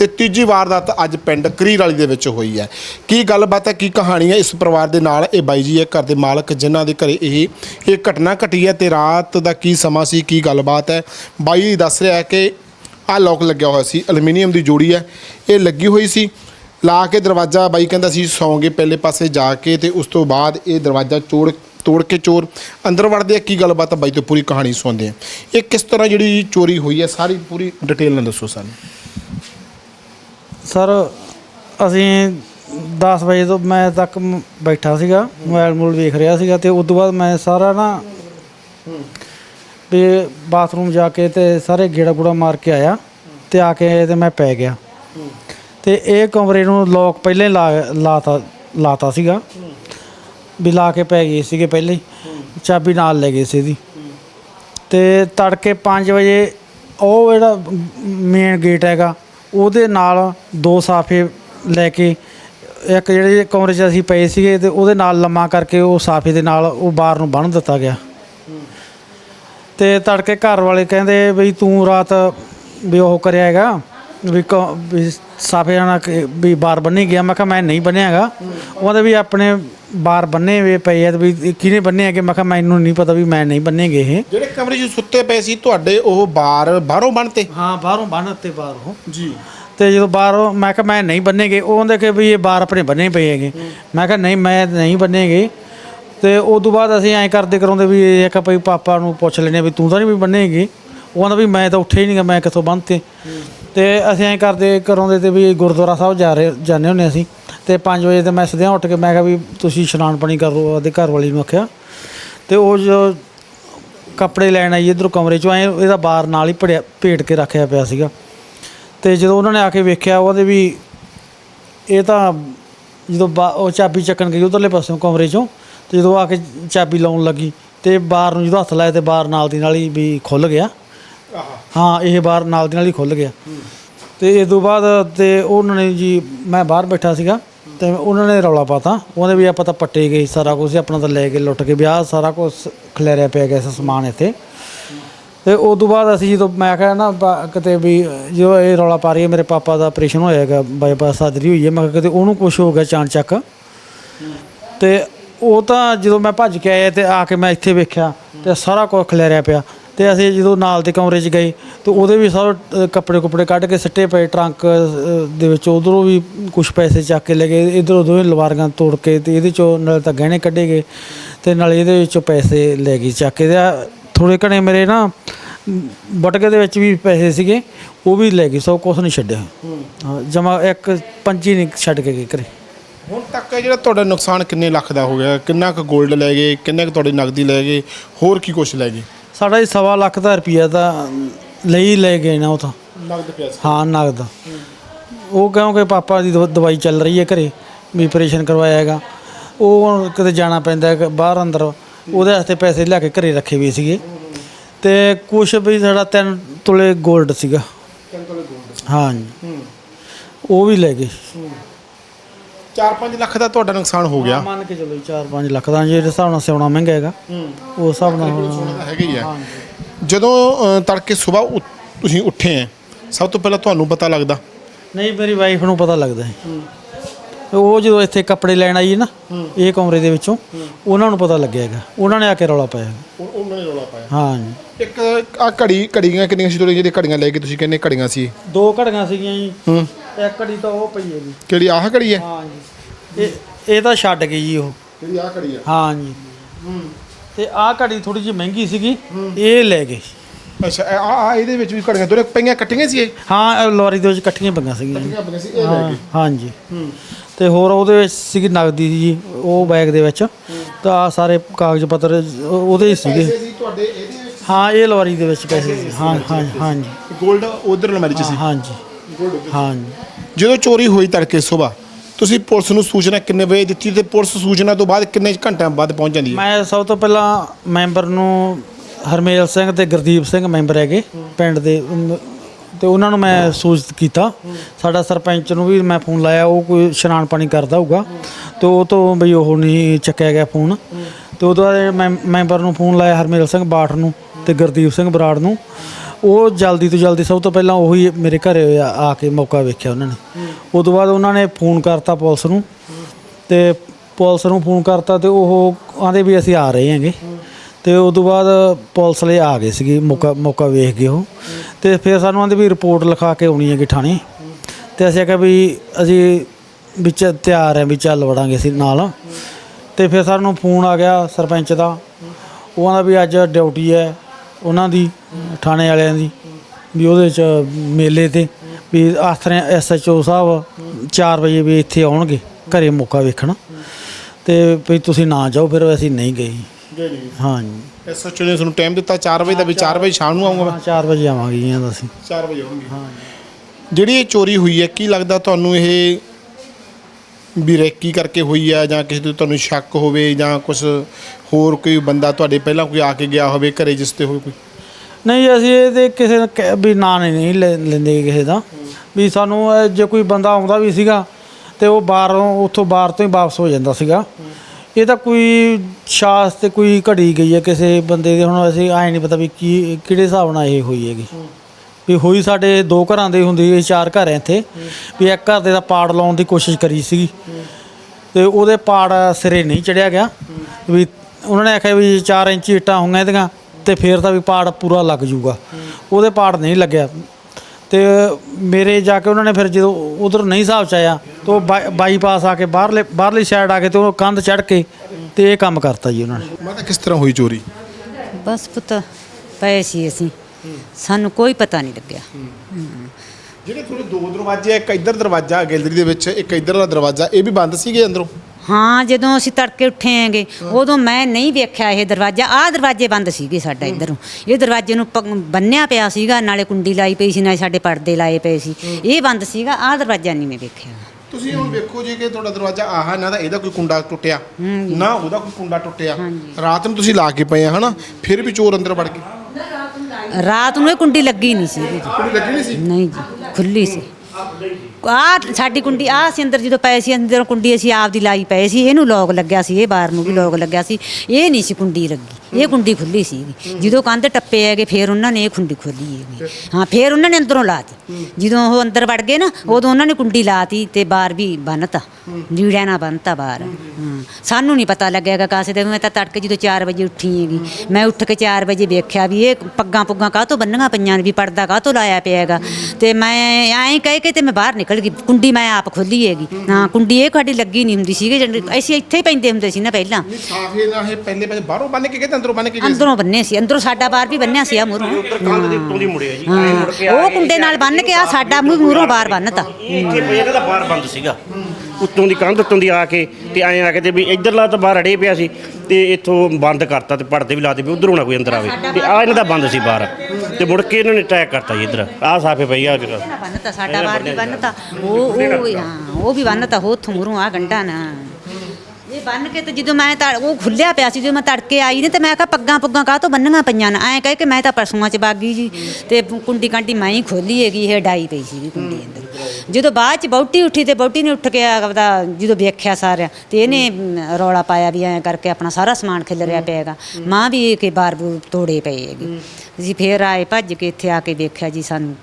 ਤੇ ਤੀਜੀ ਵਾਰਦਾਤ ਅੱਜ ਪਿੰਡ ਕਰੀਰ ਵਾਲੀ ਦੇ ਵਿੱਚ ਹੋਈ ਹੈ। ਕੀ ਗੱਲਬਾਤ ਹੈ, ਕੀ ਕਹਾਣੀ ਹੈ ਇਸ ਪਰਿਵਾਰ ਦੇ ਨਾਲ? ਇਹ ਬਾਈ ਜੀ ਹੈ ਘਰ ਦੇ ਮਾਲਕ ਜਿਨ੍ਹਾਂ ਦੇ ਘਰੇ ਇਹ ਇਹ ਘਟਨਾ ਘਟੀ ਹੈ ਤੇ ਰਾਤ ਦਾ ਕੀ ਸਮਾਂ ਸੀ, ਕੀ ਗੱਲਬਾਤ ਹੈ? ਬਾਈ ਦੱਸ ਰਿਹਾ ਹੈ ਕਿ ਆਹ ਲੋਕ ਲੱਗਿਆ ਹੋਇਆ ਸੀ ਐਲੂਮੀਨੀਅਮ ਦੀ ਜੋੜੀ ਹੈ, ਇਹ ਲੱਗੀ ਹੋਈ ਸੀ। ਲਾ ਕੇ ਦਰਵਾਜ਼ਾ ਬਾਈ ਕਹਿੰਦਾ ਸੀ, ਸੌਂਗੇ ਪਹਿਲੇ ਪਾਸੇ ਜਾ ਕੇ ਤੇ ਉਸ ਤੋਂ ਬਾਅਦ ਇਹ ਦਰਵਾਜ਼ਾ ਚੋੜ, ਤੋੜ ਕੇ ਚੋਰ ਅੰਦਰ ਵੜਦੇ ਆ। ਕੀ ਗੱਲਬਾਤ ਆ ਬਾਈ ਤੋਂ ਪੂਰੀ ਕਹਾਣੀ ਸੁਣਦੇ ਆ। ਇਹ ਕਿਸ ਤਰ੍ਹਾਂ ਜਿਹੜੀ ਚੋਰੀ ਹੋਈ ਹੈ, ਸਾਰੀ ਪੂਰੀ ਡਿਟੇਲ ਨਾਲ ਦੱਸੋ ਸਾਨੂੰ। ਸਰ, ਅਸੀਂ 10 ਵਜੇ ਤੋਂ ਮੈਂ ਤੱਕ ਮ- ਬੈਠਾ ਸੀਗਾ, ਮੋਬਾਈਲ ਮੂਲ ਵੇਖ ਰਿਹਾ ਸੀਗਾ ਤੇ ਉਸ ਤੋਂ ਬਾਅਦ ਮੈਂ ਸਾਰਾ ਨਾ ਵੀ ਬਾਥਰੂਮ ਜਾ ਕੇ ਤੇ ਸਾਰੇ ਗੇੜਾ ਗੂੜਾ ਮਾਰ ਕੇ ਆਇਆ ਤੇ ਆ ਕੇ ਤੇ ਮੈਂ ਪੈ ਗਿਆ। ਤੇ ਇਹ ਕਮਰੇ ਨੂੰ ਲੋਕ ਪਹਿਲੇ ਲਾ ਲਾਤਾ ਲਾਤਾ ਸੀਗਾ। ਵੀ ਲਾ ਕੇ ਪੈ ਗਏ ਸੀਗੇ ਪਹਿਲੇ ਹੀ। ਚਾਬੀ ਨਾਲ ਲੈ ਗਏ ਸੀ ਇਹਦੀ। ਤੇ ਤੜਕੇ 5 ਵਜੇ ਉਹ ਜਿਹੜਾ ਮੇਨ ਗੇਟ ਹੈਗਾ ਉਹਦੇ ਨਾਲ ਦੋ ਸਾਫੇ ਲੈ ਕੇ, ਇੱਕ ਜਿਹੜੇ ਕਮਰੇ 'ਚ ਅਸੀਂ ਪਏ ਸੀਗੇ ਤੇ ਉਹਦੇ ਨਾਲ ਲੰਮਾ ਕਰਕੇ ਉਹ ਸਾਫੇ ਦੇ ਨਾਲ ਉਹ ਬਾਹਰ ਨੂੰ ਬੰਨ੍ਹ ਦਿੱਤਾ ਗਿਆ। ਤੇ ਤੜਕੇ ਘਰ ਵਾਲੇ ਕਹਿੰਦੇ ਵੀ ਤੂੰ ਰਾਤ ਵੀ ਉਹ ਕਰਿਆ ਹੈਗਾ ਵੀ ਕ- ਵੀ ਸਾਫੇ ਨਾਲ ਵੀ ਬਾਹਰ ਬੰਨੀ ਗਿਆ। ਮੈਂ ਕਿਹਾ, ਮੈਂ ਨਹੀਂ ਬੰਨਿਆ ਹੈਗਾ। ਉਹਦੇ ਵੀ ਆਪਣੇ ਬਾਰ ਬੰਨੇ ਵੇ ਪਏ ਆ ਤੇ ਵੀ ਕਿਹਨੇ ਬੰਨੇ ਹੈਗੇ? ਮੈਂ ਕਿਹਾ ਮੈਨੂੰ ਨਹੀਂ ਪਤਾ ਵੀ ਮੈਂ ਨਹੀਂ ਬੰਨੇਗੇ ਇਹ। ਜਿਹੜੇ ਕਮਰੇ 'ਚ ਸੁੱਤੇ ਪਏ ਸੀ ਤੁਹਾਡੇ ਉਹ ਬਾਰ ਬਾਹਰੋਂ ਬੰਨਤੇ ਹਾਂ ਬਾਹਰੋਂ ਬੰਨ ਤੇ ਬਾਹਰੋਂ। ਜੀ। ਤੇ ਜਦੋਂ ਬਾਹਰੋਂ ਮੈਂ ਕਿਹਾ ਮੈਂ ਨਹੀਂ ਬੰਨੇਗੇ ਉਹ ਕਹਿੰਦੇ ਕਿ ਵੀ ਇਹ ਬਾਹਰ ਆਪਣੇ ਬੰਨੇ ਪਏ ਹੈਗੇ। ਮੈਂ ਕਿਹਾ ਨਹੀਂ ਮੈਂ ਨਹੀਂ ਬੰਨੇਗੇ। ਤੇ ਉਸ ਤੋਂ ਬਾਅਦ ਅਸੀਂ ਐਂ ਕਰਦੇ ਕਰਾਉਂਦੇ ਵੀ ਇਹ ਕਿ ਭਈ ਪਾਪਾ ਨੂੰ ਪੁੱਛ ਲੈਨੇ ਵੀ ਤੂੰ ਤਾਂ ਨਹੀਂ ਵੀ ਬੰਨੇਗੀ? ਉਹ ਕਹਿੰਦਾ ਵੀ ਮੈਂ ਤਾਂ ਉੱਠੇ ਹੀ ਨਹੀਂਗਾ ਮੈਂ ਕਿੱਥੋਂ ਬੰਨਤੇ? ਤੇ ਅਸੀਂ ਐਂ ਕਰਦੇ ਕਰਾਉਂਦੇ ਤੇ ਵੀ ਗੁਰਦੁਆਰਾ ਸਾਹਿਬ ਜਾ ਰਹੇ ਜਾਂਦੇ ਹੁੰਦੇ ਅਸੀਂ। ਤੇ 5 ਵਜੇ ਤੇ ਮੈਂ ਸਦਿਆਂ ਉੱਠ ਕੇ ਮੈਂ ਕਿਹਾ ਵੀ ਤੁਸੀਂ ਇਸ਼ਨਾਨ ਪਾਣੀ ਕਰੋ ਉਹਦੇ ਘਰ ਵਾਲੀ ਨੂੰ ਆਖਿਆ। ਤੇ ਉਹ ਜੋ ਕੱਪੜੇ ਲੈਣ ਆਈ ਇਧਰੋਂ ਕਮਰੇ ਚੋਂ ਆਏ ਇਹਦਾ ਬਾਰ ਨਾਲ ਹੀ ਭੜਿਆ ਭੇਟ ਕੇ ਰੱਖਿਆ ਪਿਆ ਸੀਗਾ। ਤੇ ਜਦੋਂ ਉਹਨਾਂ ਨੇ ਆ ਕੇ ਵੇਖਿਆ ਉਹਦੇ ਵੀ ਇਹ ਤਾਂ ਜਦੋਂ ਉਹ ਚਾਬੀ ਚੱਕਣ ਗਈ ਉਧਰਲੇ ਪਾਸਿਓਂ ਕਮਰੇ ਚੋਂ ਤੇ ਜਦੋਂ ਆ ਕੇ ਚਾਬੀ ਲਾਉਣ ਲੱਗੀ ਤੇ ਬਾਹਰ ਨੂੰ ਜਦੋਂ ਹੱਥ ਲਾਇਆ ਤੇ ਬਾਹਰ ਨਾਲ ਦੀ ਨਾਲ ਹੀ ਵੀ ਖੁੱਲ ਗਿਆ। ਹਾਂ ਇਹ ਬਾਹਰ ਨਾਲ ਦੀ ਨਾਲ ਹੀ ਖੁੱਲ ਗਿਆ। ਤੇ ਇਸ ਤੋਂ ਬਾਅਦ ਤੇ ਉਹਨਾਂ ਨੇ ਜੀ ਮੈਂ ਬਾਹਰ ਬੈਠਾ ਸੀਗਾ ਤੇ ਉਹਨਾਂ ਨੇ ਰੌਲਾ ਪਾਤਾ। ਉਹਨੇ ਵੀ ਆਪਾਂ ਤਾਂ ਪੱਟੇ ਗਏ ਸਾਰਾ ਕੁਝ ਆਪਣਾ ਤਾਂ ਲੈ ਕੇ ਲੁੱਟ ਕੇ ਵਿਆਹ ਸਾਰਾ ਕੁਝ ਖਿਲਾਰਿਆ ਪਿਆ ਗਿਆ ਸੀ ਸਮਾਨ ਇੱਥੇ। ਤੇ ਉਸ ਤੋਂ ਬਾਅਦ ਅਸੀਂ ਜਦੋਂ ਮੈਂ ਕਿਹਾ ਨਾ ਕਿਤੇ ਵੀ ਜੋ ਇਹ ਰੌਲਾ ਪਾ ਰਹੀ ਹੈ, ਮੇਰੇ ਪਾਪਾ ਦਾ ਆਪਰੇਸ਼ਨ ਹੋਇਆ ਹੈਗਾ ਬਾਈਪਾਸ ਸਰਜਰੀ ਹੋਈ ਹੈ, ਮੈਂ ਕਿਹਾ ਕਿਤੇ ਉਹਨੂੰ ਕੁਝ ਹੋ ਗਿਆ ਚਾਣ ਚੱਕ। ਤੇ ਉਹ ਤਾਂ ਜਦੋਂ ਮੈਂ ਭੱਜ ਕੇ ਆਇਆ ਤੇ ਆ ਕੇ ਮੈਂ ਇੱਥੇ ਵੇਖਿਆ ਤੇ ਸਾਰਾ ਕੁਝ ਖਿਲਾਰਿਆ ਪਿਆ। ਤੇ ਅਸੀਂ ਜਦੋਂ ਨਾਲ ਦੇ ਕਮਰੇ 'ਚ ਗਏ ਤੇ ਉਹਦੇ ਵੀ ਸਭ ਕੱਪੜੇ ਕੁਪੜੇ ਕੱਢ ਕੇ ਸਿੱਟੇ ਪਏ ਟਰੰਕ ਦੇ ਵਿੱਚ। ਉਧਰੋਂ ਵੀ ਕੁਝ ਪੈਸੇ ਚੱਕ ਕੇ ਲੈ ਗਏ। ਇਧਰੋਂ ਦੋਵੇਂ ਲਵਾਰੀਆਂ ਤੋੜ ਕੇ ਤੇ ਇਹਦੇ ਚੋਂ ਨਾਲ ਤਾਂ ਗਹਿਣੇ ਕੱਢੇ ਗਏ ਤੇ ਨਾਲ ਇਹਦੇ ਵਿੱਚੋਂ ਪੈਸੇ ਲੈ ਗਏ ਚੱਕ ਕੇ। ਤੇ ਥੋੜੇ ਘਣੇ ਮੇਰੇ ਨਾ ਬਟਕੇ ਦੇ ਵਿੱਚ ਵੀ ਪੈਸੇ ਸੀਗੇ, ਉਹ ਵੀ ਲੈ ਗਈ ਸੋ ਕੁਛ ਨਹੀਂ ਛੱਡਿਆ। ਹਾਂ, ਜਮਾ ਇੱਕ ਪੰਜੀ ਨਹੀਂ ਛੱਡ ਕੇ ਗਏ ਘਰੇ। ਹੁਣ ਤੱਕ ਜਿਹੜਾ ਤੁਹਾਡਾ ਨੁਕਸਾਨ ਕਿੰਨੇ ਲੱਖ ਦਾ ਹੋ ਗਿਆ? ਕਿੰਨਾ ਕੁ 골ਡ ਲੈ ਗਏ? ਕਿੰਨਾ ਕੁ ਤੁਹਾਡੀ ਨਗਦੀ ਲੈ ਗਏ? ਹੋਰ ਕੀ ਕੁਝ ਲੈ ਗਏ? ਸਾਡਾ ਜੀ ਸਵਾ ਲੱਖ ਦਾ ਰੁਪਈਆ ਤਾਂ ਲਈ ਲੈ ਗਏ ਨਾ ਉਹ ਤਾਂ। ਨਗਦ ਪਿਆ ਹਾਂ ਨਗਦ। ਉਹ ਕਿਉਂਕਿ ਪਾਪਾ ਦੀ ਦਵ- ਦਵਾਈ ਚੱਲ ਰਹੀ ਹੈ ਘਰੇ ਵੀ ਆਪਰੇਸ਼ਨ ਕਰਵਾਇਆ ਹੈਗਾ। ਉਹ ਹੁਣ ਕਿਤੇ ਜਾਣਾ ਪੈਂਦਾ ਹੈ ਬਾਹਰ ਅੰਦਰ। ਉਹਦੇ ਵਾਸਤੇ ਪੈਸੇ ਲਿਆ ਕੇ ਘਰੇ ਰੱਖੇ ਵੀ ਸੀਗੇ। ਤੇ ਕੁਛ ਵੀ ਸਾਡਾ 3 ਤੋਲੇ 골ਡ ਸੀਗਾ ਹਾਂ। ਜੀ ਉਹ ਵੀ ਲੈ ਗਏ। 4-5 ਲੱਖ ਦਾ ਤੁਹਾਡਾ ਨੁਕਸਾਨ ਹੋ ਗਿਆ। ਮੰਨ ਕੇ ਚਲੋ 4-5 ਲੱਖ ਦਾ ਜਿਹੜੇ ਹਿਸਾਬ ਨਾਲ ਸਿਉਣਾ ਮਹਿੰਗਾ ਹੈਗਾ। ਉਹ ਹਿਸਾਬ ਨਾਲ ਹੈਗਾ ਹੀ ਆ ਜਦੋਂ ਅ, ਤੜਕੇ ਸਵੇਰ ਤੁਸੀਂ ਉੱਠੇ ਆ ਸਭ ਤੋਂ ਪਹਿਲਾਂ ਤੁਹਾਨੂੰ ਪਤਾ ਲੱਗਦਾ? ਨਹੀਂ ਮੇਰੀ ਵਾਈਫ ਨੂੰ ਪਤਾ ਲੱਗਦਾ ਹੈ। ਉਹ ਜਦੋਂ ਇੱਥੇ ਕੱਪੜੇ ਲੈਣ ਆਈ ਨਾ ਇਹ ਕਮਰੇ ਦੇ ਵਿੱਚੋਂ ਉਹਨਾਂ ਨੂੰ ਪਤਾ ਲੱਗਿਆ ਹੈਗਾ। ਉਹਨਾਂ ਨੇ ਆ ਕੇ ਰੌਲਾ ਪਾਇਆ ਹੈਗਾ। ਉਹਨਾਂ ਨੇ ਰੌਲਾ ਪਾਇਆ। ਹਾਂ ਜੀ ਇੱਕ ਆ ਘੜੀ ਘੜੀਆਂ ਕਿੰਨੀਆਂ ਸੀ ਤੁਹਾਡੇ ਜਿਹੜੇ ਘੜੀਆਂ ਲੈ ਕੇ ਤੁਸੀਂ ਕਹਿੰਦੇ ਘੜੀਆਂ ਸੀ? ਦੋ ਘੜੀਆਂ ਸੀਗੀਆਂ ਜੀ। ਹੂੰ। ਇੱਕ ਘੜੀ ਤਾਂ ਉਹ ਪਈ ਹੈ ਜੀ। ਕਿਹੜੀ ਆਹ ਘੜੀ ਹੈ? ਹਾਂ ਜੀ। ਇਹ ਇਹ ਤਾਂ ਛੱਡ ਗਈ ਜੀ ਉਹ। ਜਿਹੜੀ ਆਹ ਘੜੀ ਹੈ? ਹਾਂ ਜੀ। ਤੇ ਆਹ ਘੜੀ ਥੋੜੀ ਜਿਹੀ ਮਹਿੰਗੀ ਸੀਗੀ। ਇਹ ਲੈ ਗਏ। ਅੱਛਾ ਆ ਆ ਇਹਦੇ ਵਿੱਚ ਵੀ ਘੜੀਆਂ ਦੋਨੇ ਪਈਆਂ ਕੱਟੀਆਂ ਸੀ ਇਹ? ਹਾਂ ਇਹ ਲੋਰੀ ਦੇ ਵਿੱਚ ਇਕੱਠੀਆਂ ਸੀਗੀਆਂ ਜੀ। ਪਈਆਂ ਸੀ ਇਹ ਲੈ ਹਾਂ ਗਏ। ਹਾਂ ਜੀ। ਤੇ ਹੋਰ ਉਹਦੇ ਵਿੱਚ ਸੀਗੀ ਨਗਦੀ ਸੀ ਜੀ ਉਹ ਬੈਗ ਦੇ ਵਿੱਚ। ਤਾਂ ਆਹ ਸਾਰੇ ਕਾਗਜ਼ ਪੱਤਰ ਉਹ- ਉਹਦੇ ਹੀ ਸੀਗੇ। ਪੈਸੇ ਸੀ ਤੁਹਾਡੇ ਇਹਦੇ ਵਿੱਚ? ਹਾਂ ਇਹ ਲਵਾਰੀ ਦੇ ਵਿੱਚ ਪੈਸੇ ਸੀ। ਹਾਂ ਹਾਂ ਹਾਂ ਜੀ। 골ਡ ਉਧਰ ਅਲਮਾਰੀ 'ਚ ਸੀ? ਹਾਂ ਜੀ। ਹਾਂ ਜੀ। ਜਦੋਂ ਚੋਰੀ ਹੋਈ ਤੜਕੇ ਸਵੇਰ ਤੁਸੀਂ ਪੁਲਿਸ ਨੂੰ ਸੂਚਨਾ ਕਿੰਨੇ ਵਜੇ ਦਿੱਤੀ ਤੇ ਪੁਲਿਸ ਸੂਚਨਾ ਤੋਂ ਬਾਅਦ ਕਿੰਨੇ ਘੰਟਿਆਂ ਬਾਅਦ ਪਹੁੰਚ ਜਾਂਦੀ ਹੈ? ਮੈਂ ਸਭ ਤੋਂ ਪਹਿਲਾਂ ਮੈਂਬਰ ਨੂੰ ਹਰਮੇਲ ਸਿੰਘ ਤੇ ਗੁਰਦੀਪ ਸਿੰਘ ਮੈਂਬਰ ਹੈਗੇ ਪਿੰਡ ਦੇ ਅਮ, ਤੇ ਉਹਨਾਂ ਨੂੰ ਮੈਂ ਸੂਚਿਤ ਕੀਤਾ। ਸਾਡਾ ਸਰਪੰਚ ਨੂੰ ਵੀ ਮੈਂ ਫੋਨ ਲਾਇਆ ਉਹ ਕੋਈ ਇਸ਼ਨਾਨ ਪਾਣੀ ਕਰਦਾ ਹੋਊਗਾ। ਤੇ ਉਹ ਤੋਂ ਬਈ ਉਹ ਨਹੀਂ ਚੱਕਿਆ ਗਿਆ ਫੋਨ। ਤੇ ਉਦੋਂ ਬਾਅਦ ਮੈਂ ਮੈਂਬਰ ਨੂੰ ਫੋਨ ਲਾਇਆ ਹਰਮੇਲ ਸਿੰਘ ਬਾਠ ਨੂੰ। ਤੇ ਗੁਰਦੀਪ ਸਿੰਘ ਬਰਾੜ ਨੂੰ, ਉਹ ਜਲਦੀ ਤੋਂ ਜਲਦੀ ਸਭ ਤੋਂ ਪਹਿਲਾਂ ਉਹੀ ਮੇਰੇ ਘਰੇ ਆ ਆ ਕੇ ਮੌਕਾ ਵੇਖਿਆ ਉਹਨਾਂ ਨੇ। ਉਸ ਤੋਂ ਬਾਅਦ ਉਹਨਾਂ ਨੇ ਫੋਨ ਕਰਤਾ ਪੁਲਿਸ ਨੂੰ ਤੇ ਪੁਲਿਸ ਨੂੰ ਫੋਨ ਕਰਤਾ ਤੇ ਉਹ ਆਂਦੇ ਵੀ ਅਸੀਂ ਆ ਰਹੇ ਹਾਂਗੇ। ਤੇ ਉਸ ਤੋਂ ਬਾਅਦ ਪੁਲਿਸ ਲਈ ਆ ਗਏ ਸੀਗੇ, ਮੌਕਾ ਮੌਕਾ ਵੇਖ ਗਏ ਉਹ। ਤੇ ਫਿਰ ਸਾਨੂੰ ਆਂਦੇ ਵੀ ਰਿਪੋਰਟ ਲਿਖਾ ਕੇ ਆਉਣੀ ਹੈਗੀ ਥਾਣੇ। ਤੇ ਅਸੀਂ ਕਿਹਾ ਵੀ ਅਸੀਂ ਵਿੱਚ ਤਿਆਰ ਹੈ ਵੀ ਚੱਲ ਵੜਾਂਗੇ ਅਸੀਂ ਨਾਲ। ਤੇ ਫਿਰ ਸਾਨੂੰ ਫੋਨ ਆ ਗਿਆ ਸਰਪੰਚ ਦਾ। ਉਹ ਆਂਦਾ ਵੀ ਅੱਜ ਡਿਊਟੀ ਹੈ ਉਹਨਾਂ ਦੀ ਥਾਣੇ ਵਾਲਿਆਂ ਦੀ ਵੀ ਉਹਦੇ ਚ ਮੇਲੇ ਤੇ ਵੀ ਆਸਰੇ ਐਸਐਚਓ ਸਾਹਿਬ 4 ਵਜੇ ਵੀ ਇੱਥੇ ਆਉਣਗੇ ਘਰੇ ਮੌਕਾ ਵੇਖਣ। ਤੇ ਵੀ ਤੁਸੀਂ ਨਾ ਜਾਓ ਫਿਰ ਅਸੀਂ ਨਹੀਂ ਗਏ। ਹਾਂਜੀ। ਐਸਐਚਓ ਨੇ ਤੁਹਾਨੂੰ ਟਾਈਮ ਦਿੱਤਾ 4 ਵਜੇ ਦਾ ਵੀ 4 ਵਜੇ ਸ਼ਾਮ ਨੂੰ ਆਉਂਗਾ ਮੈਂ। ਹਾਂ 4 ਵਜੇ ਆਵਾਂਗੇ ਜੀ ਅਸੀਂ। 4 ਵਜੇ ਆਉਣਗੇ। ਜਿਹੜੀ ਇਹ ਚੋਰੀ ਹੋਈ ਹੈ ਕੀ ਲੱਗਦਾ ਤੁਹਾਨੂੰ ਇਹ ਵੀ ਰੈਕੀ ਕਰਕੇ ਹੋਈ ਹੈ ਜਾਂ ਕਿਸੇ ਤੋਂ ਤੁਹਾਨੂੰ ਸ਼ੱਕ ਹੋਵੇ ਜਾਂ ਕੁਝ ਹੋਰ ਕੋਈ ਬੰਦਾ ਤੁਹਾਡੇ ਪਹਿਲਾਂ ਕੋਈ ਆ ਕੇ ਗਿਆ ਹੋਵੇ ਘਰੇ ਜਿਸ ਤੇ ਹੋਵੇ ਕੋਈ? ਨਹੀਂ, ਅਸੀਂ ਇਹ ਇਹਦੇ ਕਿਸੇ ਦਾ ਕਹਿ- ਵੀ ਨਾਂ ਨਹੀਂ ਨਹੀਂ ਲੈ- ਲੈਂਦੇ ਕਿਸੇ ਦਾ। ਵੀ ਸਾਨੂੰ ਇਹ ਜੇ ਕੋਈ ਬੰਦਾ ਆਉਂਦਾ ਵੀ ਸੀਗਾ ਤੇ ਉਹ ਬਾਹਰੋਂ, ਉੱਥੋਂ ਬਾਹਰ ਤੋਂ ਹੀ ਵਾਪਸ ਹੋ ਜਾਂਦਾ ਸੀਗਾ। ਇਹ ਤਾਂ ਕੋਈ ਸ਼ਾਸ ਤੇ ਕੋਈ ਘੜੀ ਗਈ ਹੈ ਕਿਸੇ ਬੰਦੇ ਦੇ। ਹੁਣ ਅਸੀਂ ਐ ਨਹੀਂ ਪਤਾ ਵੀ ਕੀ, ਕਿਹੜੇ ਹਿਸਾਬ ਨਾਲ ਇਹ ਹੋਈ ਹੈਗੀ। ਵੀ ਹੋਈ ਸਾਡੇ ਦੋ ਘਰਾਂ ਦੇ ਹੁੰਦੀ ਹੈ ਚਾਰ ਘਰ ਐ ਇੱਥੇ ਵੀ ਇੱਕ ਘਰ ਦੇ ਦਾ ਪਾੜ ਲਾਉਣ ਦੀ ਕੋਸ਼ਿਸ਼ ਕਰੀ ਸੀਗੀ। ਤੇ ਉਹਦੇ ਪਾੜ ਸਿਰੇ ਨਹੀਂ ਚੜਿਆ ਗਿਆ ਵੀ ਉਹਨਾਂ ਨੇ ਆਖਿਆ ਵੀ 4 ਇੰਚ ਇੱਟਾਂ ਹੋਈਆਂ ਇਹਦੀਆਂ ਤੇ ਫੇਰ ਤਾਂ ਵੀ ਪਾੜ ਪੂਰਾ ਲੱਗ ਜੂਗਾ ਉਹਦੇ ਪਾੜ ਨਹੀਂ ਲੱਗਿਆ। ਤੇ ਮੇਰੇ ਜਾ ਕੇ ਉਹਨਾਂ ਨੇ ਫਿਰ ਜਦੋਂ ਉਧਰ ਨਹੀਂ ਹਿਸਾਬ ਚ ਆਇਆ ਤੇ ਬਾਈਪਾਸ ਆ ਕੇ ਬਾਹਰਲੇ ਬਾਹਰਲੀ ਸਾਈਡ ਆ ਕੇ ਤੇ ਉਹ ਕੰਧ ਚੜ ਕੇ ਤੇ ਇਹ ਕੰਮ ਕਰਤਾ ਜੀ ਉਹਨਾਂ ਨੇ। ਮੈਂ ਤਾਂ ਕਿਸ ਤਰ੍ਹਾਂ ਹੋਈ ਚੋਰੀ? ਬਸ ਪੁੱਤ ਪਏ ਸੀ ਅਸੀਂ। ਸਾਨੂੰ ਕੋਈ ਪਤਾ ਨਹੀਂ ਲੱਗਿਆ। ਜਿਹੜੇ ਤੁਹਾਡੇ ਦੋ ਦਰਵਾਜ਼ੇ ਆ, ਇੱਕ ਇੱਧਰ ਦਰਵਾਜ਼ਾ ਗੈਲਰੀ ਦੇ ਵਿੱਚ ਇੱਕ ਇੱਧਰ ਵਾਲਾ ਦਰਵਾਜ਼ਾ ਇਹ ਵੀ ਬੰਦ ਸੀਗੇ ਅੰਦਰੋਂ? ਹਾਂ ਜਦੋਂ ਅਸੀਂ ਤੜਕੇ ਉੱਠੇ ਆਂਗੇ ਉਦੋਂ ਮੈਂ ਨਹੀਂ ਵੇਖਿਆ ਇਹ ਦਰਵਾਜ਼ਾ। ਆਹ ਦਰਵਾਜ਼ੇ ਬੰਦ ਸੀਗੇ ਸਾਡਾ ਇੱਧਰੋਂ। ਇਹ ਦਰਵਾਜ਼ੇ ਨੂੰ ਪ- ਬੰਨਿਆ ਪਿਆ ਸੀਗਾ ਨਾਲੇ ਕੁੰਡੀ ਲਾਈ ਪਈ ਸੀ ਨਾਲੇ ਸਾਡੇ ਪਰਦੇ ਲਾਏ ਪਏ ਸੀ। ਇਹ ਬੰਦ ਸੀਗਾ ਆਹ ਦਰਵਾਜ਼ਾ ਨਹੀਂ ਮੈਂ ਵੇਖਿਆ। ਤੁਸੀਂ ਹੁਣ ਵੇਖੋ ਜੇ ਕਿ ਤੁਹਾਡਾ ਦਰਵਾਜ਼ਾ ਆਹ ਨਾ ਤਾਂ ਇਹਦਾ ਕੋਈ ਕੁੰਡਾ ਟੁੱਟਿਆ। ਨਾ ਉਹਦਾ ਕੋਈ ਕੁੰਡਾ ਟੁੱਟਿਆ। ਰਾਤ ਨੂੰ ਤੁਸੀਂ ਲਾ ਕੇ ਪਏ ਆ ਹਨਾ? ਫਿਰ ਵੀ ਚੋਰ ਅੰਦਰ ਵੜ ਗਏ। ਰਾਤ ਨੂੰ ਇਹ ਕੁੰਡੀ ਲੱਗੀ ਨਹੀਂ ਸੀ। ਜੀ ਕੁੰਡੀ ਲੱਗੀ ਨਹੀਂ ਸੀ? ਨਹੀਂ ਜੀ ਖੁੱਲੀ ਸੀ। ਆ ਸਾਡੀ ਕੁੰਡੀ ਆ ਸੀ ਅੰਦਰ ਜਦੋਂ ਪਏ ਸੀ ਅੰਦਰ ਕੁੰਡੀ ਅਸੀਂ ਆਪ ਦੀ ਲਾਈ ਪਏ ਸੀ। ਇਹਨੂੰ ਲੋਕ ਲੱਗਿਆ ਸੀ ਇਹ ਬਾਹਰ ਨੂੰ ਵੀ ਲੋਕ ਲੱਗਿਆ ਸੀ। ਇਹ ਨਹੀਂ ਸੀ ਕੁੰਡੀ ਲੱਗੀ। ਇਹ ਕੁੰਡੀ ਖੁੱਲੀ ਸੀ ਜਦੋਂ ਕੰਧ ਟੱਪੇ ਹੈਗੇ, ਫੇਰ ਉਹਨਾਂ ਨੇ ਇਹ ਕੁੰਡੀ ਖੋਲੀ ਹੈਗੀ ਹਾਂ, ਫੇਰ ਉਹਨਾਂ ਨੇ ਅੰਦਰੋਂ ਲਾਤੀ। ਜਦੋਂ ਉਹ ਅੰਦਰ ਵੜ ਗਏ ਨਾ, ਉਦੋਂ ਉਹਨਾਂ ਨੇ ਕੁੰਡੀ ਲਾਤੀ ਤੇ ਬਾਹਰ ਵੀ ਬੰਨਤਾ। ਲੀੜਿਆਂ ਨਾਲ ਬੰਨਤਾ ਬਾਹਰ। ਸਾਨੂੰ ਨਹੀਂ ਪਤਾ ਲੱਗਿਆਗਾ ਕਾਸੇ ਦੇ। ਮੈਂ ਤਾਂ ਤੜਕੇ ਜਦੋਂ 4 ਵਜੇ ਉੱਠੀ ਹੈਗੀ। ਮੈਂ ਉੱਠ ਕੇ 4 ਵਜੇ ਵੇਖਿਆ ਵੀ ਇਹ ਪੱਗਾਂ ਪੁੱਗਾਂ ਕਾਹ ਤੋਂ ਬੰਨੀਆਂ ਪਈਆਂ ਨੇ, ਵੀ ਪਰਦਾ ਕਾਹ ਤੋਂ ਲਾਇਆ ਪਿਆ ਹੈਗਾ। ਤੇ ਮੈਂ ਐਂ ਕਹਿ ਕੇ ਤੇ ਮੈਂ ਬਾਹਰ ਨਿਕਲ ਗਈ। ਕੁੰਡੀ ਮੈਂ ਆਪ ਖੋਲੀ ਹੈਗੀ। ਹਾਂ, ਕੁੰਡੀ ਇਹ ਸਾਡੀ ਲੱਗੀ ਨਹੀਂ ਹੁੰਦੀ ਸੀਗੀ। ਅਸੀਂ ਇੱਥੇ ਹੀ ਪੈਂਦੇ ਹੁੰਦੇ ਸੀ ਨਾ ਪਹਿਲਾਂ। ਸਾਫੇ ਨਾਲ ਇਹ ਪਹਿਲੇ ਪਹਿਲੇ ਬਾਹਰੋਂ ਬੰਨ ਕੇ ਗਏ ਅੰਦਰੋਂ ਬੰਨ ਕੇ ਗਏ ਸੀ? ਅੰਦਰੋਂ ਬੰਨੇ ਸੀ ਅੰਦਰੋਂ ਸਾਡਾ ਬਾਹਰ ਵੀ ਬੰਨਿਆ ਸੀ ਆ ਮੂਹਰੋਂ। ਕੰਧ ਦੇ ਉੱਤੋਂ ਦੀ ਮੁੜਿਆ ਜੀ ਹਾਂ ਉਹ ਕੁੰਡੇ ਨਾਲ ਬੰਨ ਕੇ ਆ ਸਾਡਾ ਮੂੰਹ ਮੂਹਰੋਂ ਬਾਹਰ ਬੰਨਤਾ। ਇਹ ਇੱਥੇ ਪਈ ਇਹਦਾ ਬਾਹਰ ਬੰਦ ਸੀਗਾ। ਉੱਤੋਂ ਦੀ ਕੰਧ ਉੱਤੋਂ ਦੀ ਆ ਕੇ ਤੇ ਐਂ ਆ ਕੇ ਤੇ ਵੀ ਇੱਧਰਲਾ ਤਾਂ ਬਾਹਰ ਅੜੇ ਪਿਆ ਸੀ ਤੇ ਇੱਥੋਂ ਬੰਦ ਕਰਤਾ ਤੇ ਪਰਦੇ ਵੀ ਲਾਤੇ ਵੀ ਉਧਰੋਂ ਨਾ ਕੋਈ ਅੰਦਰ ਆਵੇ। ਤੇ ਆ ਇਹਨਾਂ ਦਾ ਬੰਦ ਸੀ ਬਾਹਰ। ਤੇ ਮੁੜ ਕੇ ਇਹਨਾਂ ਨੇ ਅਟੈਕ ਕਰਤਾ ਜੀ ਇੱਧਰ। ਆ ਸਾਫੇ ਪਈ ਆ ਜਿਹੜਾ ਬੰਨਤਾ ਸਾਡਾ ਬਾਹਰ ਵੀ ਬੰਨਤਾ। ਉਹ ਉਹ ਹਾਂ ਉਹ ਵੀ ਬੰਨਤਾ ਹੋ ਉੱਥੋਂ ਮੂਹਰੋਂ ਆ ਗੰਡਾ ਨਾ। ਬੰਨ ਕੇ ਤੇ ਜਦੋਂ ਮੈਂ ਤੜ ਉਹ ਖੁੱਲਿਆ ਪਿਆ ਸੀ ਜਦੋਂ ਮੈਂ ਤੜਕੇ ਆਈ ਨੇ ਤੇ ਮੈਂ ਕਿਹਾ ਪੱਗਾਂ ਪੁੱਗਾਂ ਕਾਹ ਤੋਂ ਬੰਨੀਆਂ ਪਈਆਂ ਨੇ? ਐਂ ਕਹਿ ਕੇ ਮੈਂ ਤਾਂ ਪਰਸੂਆਂ ਚ ਬਾਗੀ ਜੀ ਤੇ ਕੁੰਡੀ ਕਾਂਡੀ ਮੈਂ ਹੀ ਖੋਲੀ ਹੈਗੀ ਇਹ ਡਾਈ ਪਈ ਸੀ ਕੁੰਡੀ ਅੰਦਰ। ਜਦੋਂ ਬਾਅਦ ਚ ਬੌਟੀ ਉੱਠੀ ਤੇ ਬੌਟੀ ਨੇ ਉੱਠ ਕੇ ਆਪਦਾ ਜਦੋਂ ਵੇਖਿਆ ਸਾਰਿਆਂ ਤੇ ਇਹਨੇ ਰੌਲਾ ਪਾਇਆ ਵੀ ਐਂ ਕਰਕੇ ਆਪਣਾ ਸਾਰਾ ਸਮਾਨ ਖਿਲਰਿਆ ਪਿਆਗਾ ਮਾਂ ਵੀ ਕਿ ਬਾਰ ਬੂਰ ਤੋੜੇ ਪਏ ਹੈਗੇ। ਅਸੀਂ ਫੇਰ ਆਏ ਭੱਜ ਕੇ ਇੱਥੇ ਆ ਕੇ ਵੇਖਿਆ ਜੀ ਸਾਨੂੰ।